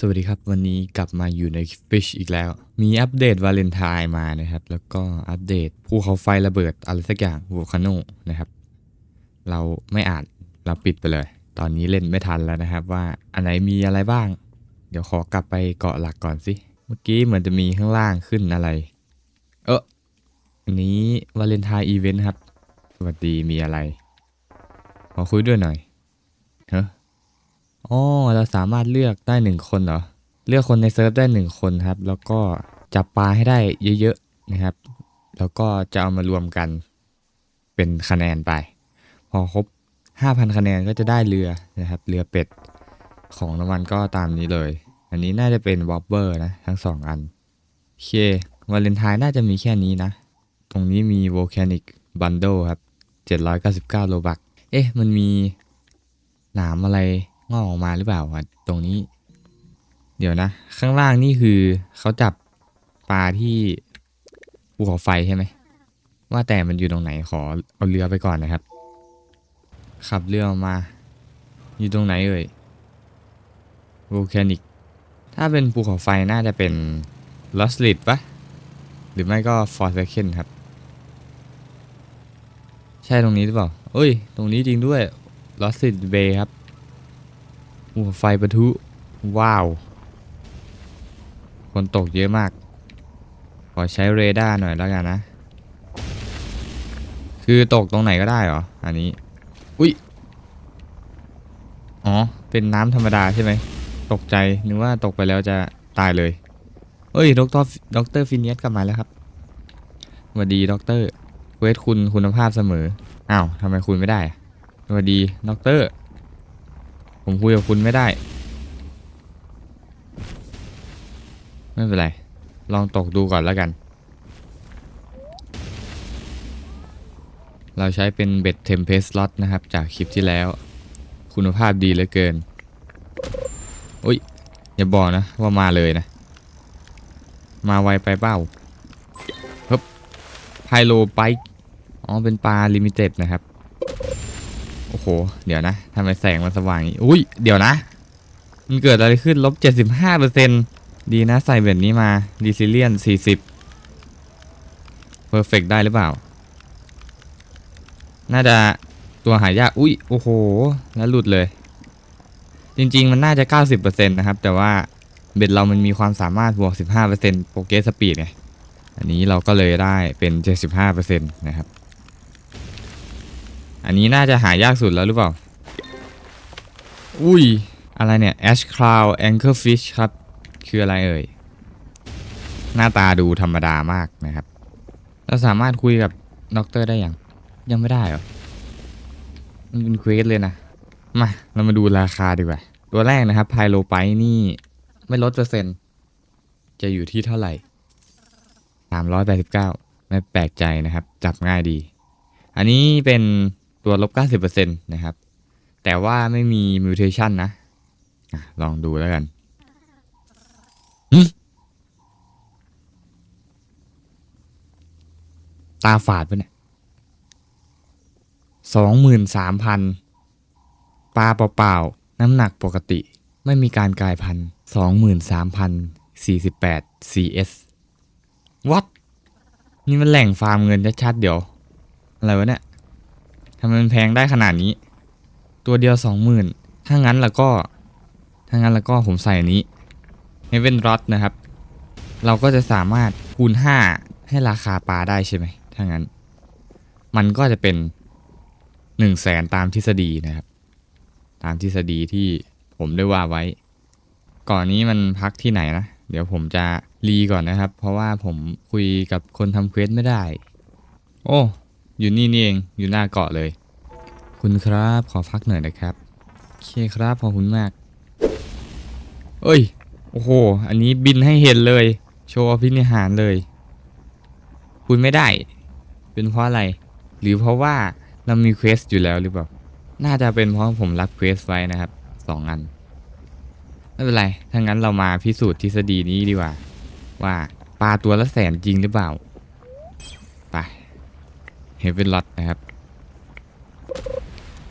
สวัสดีครับ วันนี้กลับมาอยู่ใน Fish อีกแล้ว มีอัปเดตวาเลนไทน์มานะครับ แล้วก็อัปเดตภูเขาไฟระเบิดอะไรสักอย่างว l คาโนนะครับ เราไม่อ่านเราปิดไปเลย ตอนนี้เล่นไม่ทันแล้วนะครับ ว่าอันไหนมีอะไรบ้าง เดี๋ยวขอกลับไปเกาะหลักก่อนสิ เมื่อกี้เหมือนจะมีข้างล่างขึ้นอะไร เอออันนี้วาเลนไทน์อีเวนต์ครับสวัสดีมีอะไรขอคุยด้วยหน่อยเฮ้ อ๋อเราสามารถเลือกได้หนึ่งคนเหรอ เลือกคนในเซิร์ฟได้หนึ่งคนครับ แล้วก็จับปลาให้ได้เยอะๆนะครับ แล้วก็จะเอามารวมกันเป็นคะแนนไป พอครบ 5,000 คะแนนก็จะได้เรือนะครับ เรือเป็ดของรางวัลก็ตามนี้เลย อันนี้น่าจะเป็นวอ b เบอร์นะ ทั้งสองอัน โอเควาเลนไทน์น่าจะมีแค่นี้นะ ตรงนี้มี Volcanic Bundle ครับ 799 โลบัก เอ๊ะ มันมีหนามอะไร งอกออกมาหรือเปล่าอะตรงนี้ เดี๋ยวนะ ข้างล่างนี่คือเขาจับปลาที่ภูเขาไฟใช่ไหมว่าแต่มันอยู่ตรงไหนขอเอาเรือไปก่อนนะครับ ขับเรือออกมา อยู่ตรงไหนเอ่ย Volcanic ถ้าเป็นภูเขาไฟน่าจะเป็น Lost l i t ปะหรือไม่ก็ Forsaken ครับ ใช่ตรงนี้หรือเปล่าเอ้ย ตรงนี้จริงด้วย Lost l i t Bay ครับ ไฟปะทุ ว้าว คนตกเยอะมาก ขอใช้เรดาร์หน่อยแล้วกันนะ คือตกตรงไหนก็ได้เหรอ อันนี้ อุ้ย อ๋อ เป็นน้ำธรรมดาใช่ไหม ตกใจ นึกว่าตกไปแล้วจะตายเลยเฮ้ยดรดรฟินเนียสกลับมาแล้วครับสวัสดีดรเวทคุณคุณภาพเสมอ อ้าวทำไมคุณไม่ได้สวัสดีดร ผมคุยกับคุณไม่ได้ ไม่เป็นไร ลองตกดูก่อนแล้วกัน เราใช้เป็นเบ็ดเทมเพสล็อตนะครับ จากคลิปที่แล้ว คุณภาพดีเหลือเกินอุ้ย อย่าบอกนะ ว่ามาเลยนะ มาไวไปเป้าฮึบไฮโลไปอ๋อ เป็นปลาลิมิเต็ดนะครับ อ้โห เดี๋ยวนะทำไมแสงมันสว่างอย่างนี้อุ้ย เดี๋ยวนะ มันเกิดอะไรขึ้นลบ75เปอร์เซ็นดีนะใส่แบบนี้มา d ีซิเลียน40เพอร์เฟกได้หรือเปล่า น่าจะตัวหายาก อุ้ย โอ้โห แล้วหลุดเลย จริง ๆ มันน่าจะ 90%นะครับ แต่ว่าเบ็ดเรามันมีความสามารถบวก 15%โปรเกสสปีดไง อันนี้เราก็เลยได้เป็น 75%นะครับ อันนี้น่าจะหายากสุดแล้วหรือเปล่า อุ้ย อะไรเนี่ย Ash Cloud Anchorfish ครับ คืออะไรเอ่ย หน้าตาดูธรรมดามากนะครับ เราสามารถคุยกับด็อกเตอร์ได้ยัง ยังไม่ได้เหรอ มันเป็นเควสเลยนะ มา เรามาดูราคาดีกว่า ตัวแรกนะครับไพโลไปนี่ไม่ลดเปอร์เซ็นต์ จะอยู่ที่เท่าไหร่ 389 ไม่แปลกใจนะครับ จับง่ายดี อันนี้เป็น ตัวลบ 90%นะครับ แต่ว่าไม่มีมิวเทชันนะอะลองดูแล้วกันตาฝาดปะเนี่ยสองหมื่นสามพันปลาเปล่าๆ น้ำหนักปกติ ไม่มีการกลายพันธุ์สองหมื่นสามพันสี่สิบแปด CS what นี่มันแหล่งฟาร์มเงินชัดๆเดี๋ยว อะไรวะเนี่ย ทำไมมันแพงได้ขนาดนี้ ตัวเดียวสองหมื่นถ้างั้นแล้วก็ ถ้างั้นแล้วก็ผมใส่อันนี้ Heaven Rod นะครับ เราก็จะสามารถคูณ 5 ให้ราคาปลาได้ใช่ไหมถ้างั้น มันก็จะเป็น1 0 0 0 0แสนตามทฤษฎีนะครับ ตามทฤษฎีที่ผมได้ว่าไว้ ก่อนนี้มันพักที่ไหนนะ เดี๋ยวผมจะรีก่อนนะครับ เพราะว่าผมคุยกับคนทำเควสไม่ได้ โอ้ อยู่นี่นี่เอง อยู่หน้าเกาะเลย คุณครับขอพักหน่อยนะครับโอเคครับขอบคุณมาก เอ้ย โอ้โห อันนี้บินให้เห็นเลย โชว์อภินิหารเลย คุณไม่ได้ เป็นเพราะอะไร หรือเพราะว่าเรามีเควสอยู่แล้วหรือเปล่า น่าจะเป็นเพราะผมรับเควสไว้นะครับสองอัน ไม่เป็นไร ถ้างั้นเรามาพิสูจน์ทฤษฎีนี้ดีกว่า ว่าปลาตัวละแสนจริงหรือเปล่า เฮเวนลอตนะครับ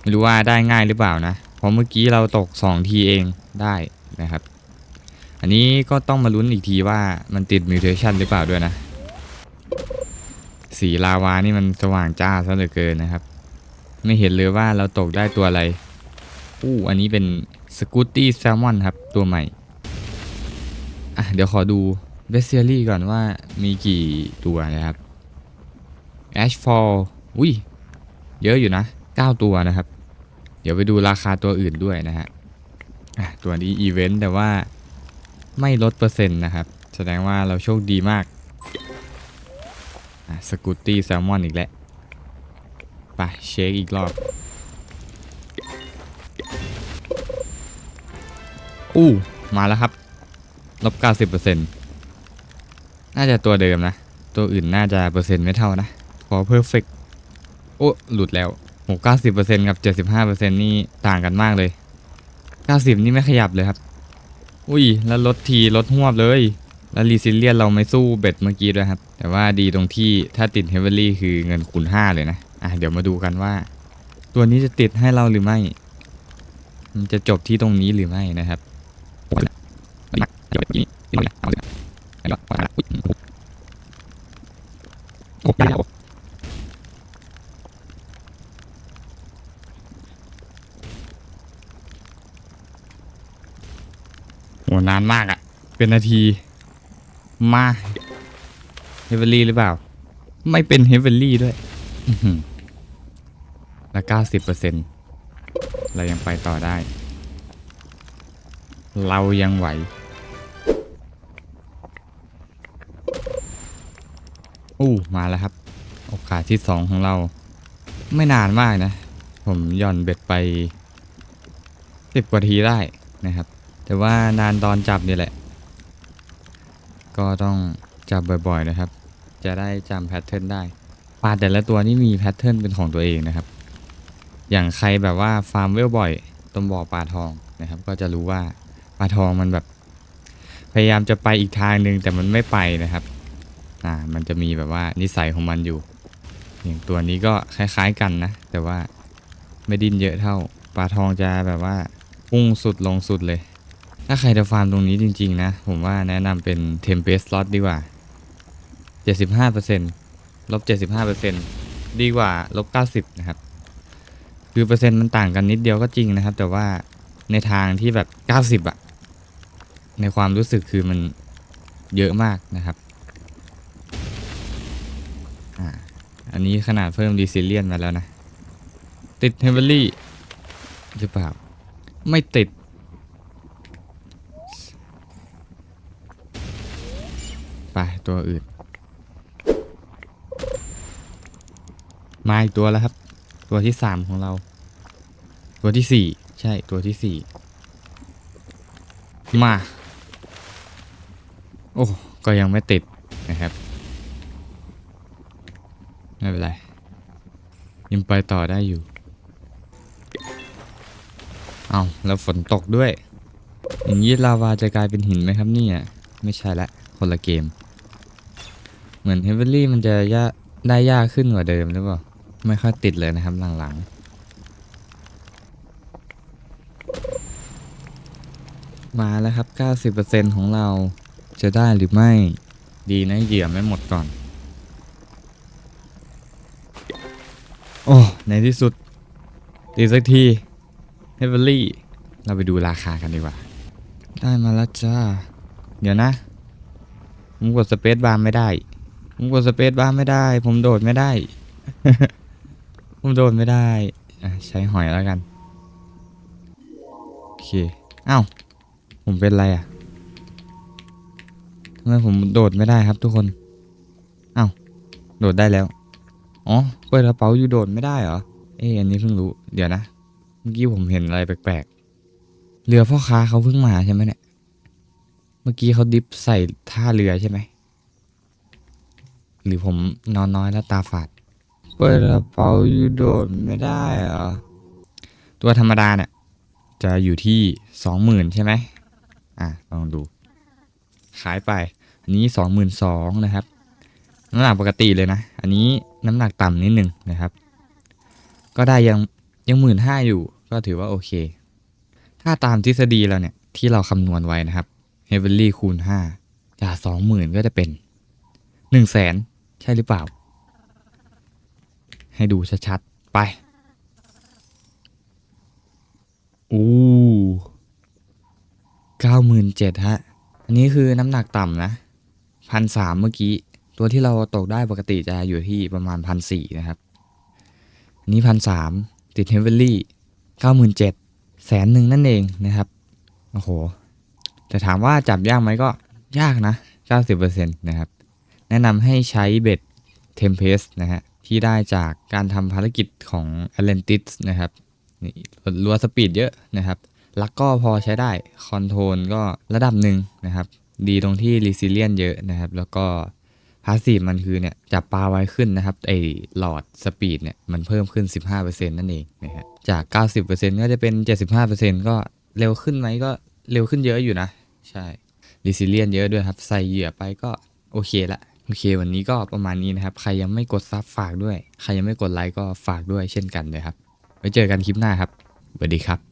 ไม่รู้ว่าได้ง่ายหรือเปล่านะ เพราะเมื่อกี้เราตก 2 ทีเองได้นะครับ อันนี้ก็ต้องมาลุ้นอีกทีว่ามันติดมิวเทชันหรือเปล่าด้วยนะ สีลาวานี่มันสว่างจ้าซะเหลือเกินนะครับ ไม่เห็นเลยว่าเราตกได้ตัวอะไรอู้อันนี้เป็นสกูตตี้แซลมอนครับ ตัวใหม่ อะ เดี๋ยวขอดูเบสเซียรี่ก่อนว่ามีกี่ตัวนะครับ แอชฟอลอุ้ย เยอะอยู่นะ 9 ตัวนะครับ เดี๋ยวไปดูราคาตัวอื่นด้วยนะฮะตัวนี้อีเวนต์แต่ว่าไม่ลดเปอร์เซ็นต์นะครับ แสดงว่าเราโชคดีมากสกูตตี้แซลมอนอีกแล้วไปเช็คอีกรอบ อู้ มาแล้วครับลบ90%น่าจะตัวเดิมนะ ตัวอื่นน่าจะเปอร์เซ็นต์ไม่เท่านะ พอเพอร์เฟกโอ้หลุดแล้วโห90%กับ75%นี่ต่างกันมากเลย90นี่ไม่ขยับเลยครับ อุ้ย แล้วลดทีลดหวบเลย แล้วรีซิเลียนเราไม่สู้เบ็ดเมื่อกี้ด้วยครับ แต่ว่าดีตรงที่ถ้าติดเฮเวอรี่คือเงินคูณ5เลยนะ อะเดี๋ยวมาดูกันว่า ตัวนี้จะติดให้เราหรือไม่ มันจะจบที่ตรงนี้หรือไม่นะครับโห นานมากอะเป็นนาที มาเฮเวอรี่หรือเปล่า ไม่เป็นเฮเวอรี่ด้วยและเก้าสิบเปอร์เซ็นเรายังไปต่อได้ เรายังไหว อู้มาแล้วครับ โอกาสที่สองของเรา ไม่นานมากนะ ผมย่อนเบ็ดไปสิบกว่าทีได้นะครับ แต่ว่านานตอนจับนี่แหละ ก็ต้องจับบ่อยๆนะครับ จะได้จำแพทเทิร์นได้ปลาแต่ละตัวนี่มีแพทเทิร์นเป็นของตัวเองนะครับ อย่างใครแบบว่าฟาร์มเวลบ่อยตรงบ่อปลาทองนะครับ ก็จะรู้ว่าปลาทองมันแบบ พยายามจะไปอีกทางหนึ่งแต่มันไม่ไปนะครับ อ่า มันจะมีแบบว่านิสัยของมันอยู่ อย่างตัวนี้ก็คล้ายๆกันนะ แต่ว่าไม่ดิ้นเยอะเท่า ปลาทองจะแบบว่าพุ่งสุดลงสุดเลย ถ้าใครจะฟาร์มตรงนี้จริง ๆ นะ ผมว่าแนะนำเป็น Tempest Slot ดีกว่า 75%ลบ 75%ดีกว่าลบ 90 นะครับ คือเปอร์เซ็นต์มันต่างกันนิดเดียวก็จริงนะครับ แต่ว่าในทางที่แบบ 90อะในความรู้สึกคือมันเยอะมากนะครับออันนี้ขนาดเพิ่มดีซิเลียนมาแล้วนะ ติดเฮเวอรี่หรือเปล่า ไม่ติด ไป ตัวอื่น มาอีกตัวแล้วครับ ตัวที่สามของเรา ตัวที่สี่ใช่ตัวที่สี่มา โอ้ ก็ยังไม่ติดนะครับ ไม่เป็นไรยังไปต่อได้อยู่ เอาแล้วฝนตกด้วย อย่างนี้ลาวาจะกลายเป็นหินไหมครับเนี่ย ไม่ใช่ละ คนละเกม เหมือนเฮเวอรี่มันจะยากได้ยากขึ้นกว่าเดิมหรือเปล่า ไม่ค่อยติดเลยนะครับหลังๆ มาแล้วครับ 90%ของเราจะได้หรือไม่ดีนะเหยื่อไม่หมดก่อน โอ้ ในที่สุดตีสักทีเฮเวอรี่เราไปดูราคากันดีกว่า ได้มาแล้วจ้า เดี๋ยวนะผมกดสเปซบาร์ไม่ได้ ผมกดสเปซบ้าไม่ได้ ผมโดดไม่ได้ ผมโดดไม่ได้ใช้หอยแล้วกัน โอเคอ้าวผมเป็นอะไรอะทำไมผมโดดไม่ได้ครับทุกคนอ้าวโดดได้แล้ว อ๋อ เปิดกระเป๋าอยู่โดดไม่ได้เหรอ เอ๊อันนี้เพิ่งรู้ เดี๋ยวนะ เมื่อกี้ผมเห็นอะไรแปลกๆ เรือพ่อค้าเขาเพิ่งมาใช่ไหมเนี่ย เมื่อกี้เขาดิฟใส่ท่าเรือใช่ไหม หรือผมนอนน้อยแล้วตาฝาด เปิดกระเป๋าอยู่โดดไม่ได้เหรอ ตัวธรรมดาเนี่ย จะอยู่ที่สองหมื่นใช่ไหมอะ ลองดู ขายไป อันนี้สองหมื่นสองนะครับ น้ำหนักปกติเลยนะ อันนี้น้ำหนักต่ำนิดนึงนะครับ ก็ได้ยังยังหมื่นห้าอยู่ ก็ถือว่าโอเค ถ้าตามทฤษฎีเราเนี่ย ที่เราคำนวณไว้นะครับ Heavenly คูณ5จาก20,000 ก็จะเป็น 100,000ใช่หรือเปล่า ให้ดูชัดๆ ไปอู้97,000ฮะ อันนี้คือน้ำหนักต่ำนะพันสามเมื่อกี้ ตัวที่เราตกได้ปกติจะอยู่ที่ประมาณพันสี่นะครับ อันนี้พันสามติดเฮเวลลี่เก้าหมื่นเจ็ดแสนหนึ่งนั่นเองนะครับ โอ้โห แต่ถามว่าจับยากไหมก็ยากนะ 90%นะครับ แนะนำให้ใช้เบ็ด Tempest นะฮะ ที่ได้จากการทำภารกิจของ Atlantis นะครับนี่รัวสปีดเยอะนะครับลักก็พอใช้ได้คอนโทรลก็ระดับหนึ่งนะครับ ดีตรงที่ r e s i l i e n เยอะนะครับ แล้วก็พาสซีฟมันคือเนี่ยจับปลาไวขึ้นนะครับไอหลอดสปีดเนี่ยมันเพิ่มขึ้น 15%นั่นเองนะฮะจาก 90%ก็จะเป็น 75%ก็เร็วขึ้นไหมก็เร็วขึ้นเยอะอยู่นะ ใช่ r e s i l i e n เยอะด้วยครับ ใส่เหยื่อไปก็โอเคละ โอเค วันนี้ก็ประมาณนี้นะครับ ใครยังไม่กดซับฝากด้วย ใครยังไม่กดไลค์ก็ฝากด้วยเช่นกันเลยครับไว้เจอกันคลิปหน้าครับสวัสดีครับ